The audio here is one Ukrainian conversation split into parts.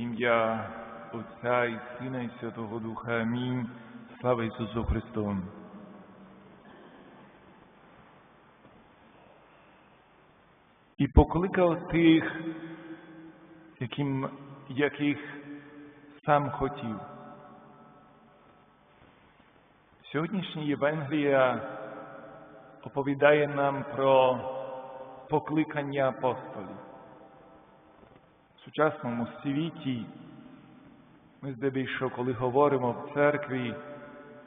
Ім'я Отця і Сина і Святого Духа. Амінь. Слава Ісусу Христу. І покликав тих, яким, яких сам хотів. Сьогоднішня Євангелія оповідає нам про покликання апостолів. Сучасному світі ми здебільшого, коли говоримо в церкві,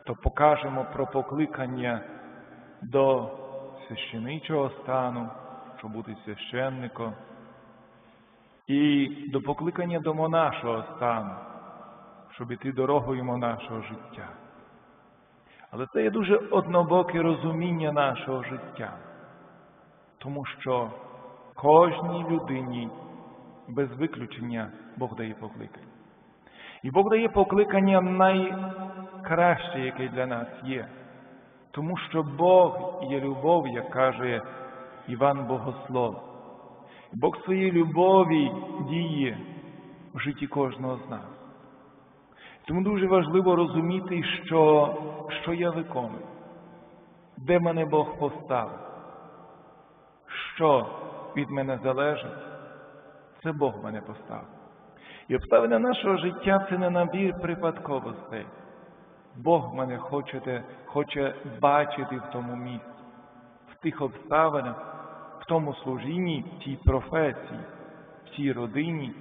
то покажемо про покликання до священичого стану, щоб бути священником, і до покликання до монашого стану, щоб іти дорогою монашого життя. Але це є дуже однобоке розуміння нашого життя, тому що кожній людині без виключення Бог дає покликання. І Бог дає покликання найкраще, яке для нас є. Тому що Бог є любов, як каже Іван Богослов. Бог своєї любові діє в житті кожного з нас. Тому дуже важливо розуміти, що, що я виконую, де мене Бог поставив, що від мене залежить, це Бог мене поставив. І обставини нашого життя це не набір припадковостей. Бог мене хоче, хоче бачити в тому місці, в тих обставинах, в тому служінні, в тій професії, в тій родині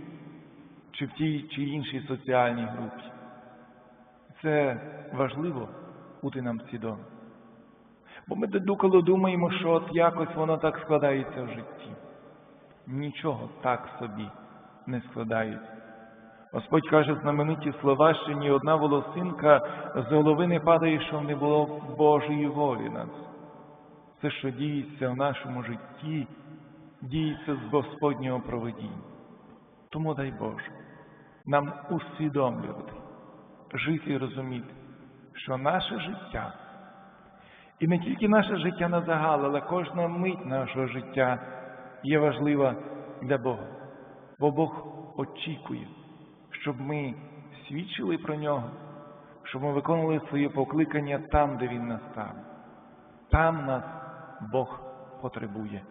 чи в тій чи іншій соціальній групі. Це важливо бути нам свідомим. Бо ми доколи думаємо, що от якось воно так складається в житті. Нічого так собі не складається. Господь каже знамениті слова, що ні одна волосинка з голови не падає, щоб не було Божої волі нас. Все, що діється в нашому житті, діється з Господнього проведіння. Тому дай Боже, нам усвідомлювати, жити і розуміти, що наше життя, і не тільки наше життя на загал, але кожна мить нашого життя є важлива для Бога. Бо Бог очікує, щоб ми свідчили про нього, щоб ми виконували своє покликання там, де Він нас там. Там нас Бог потребує.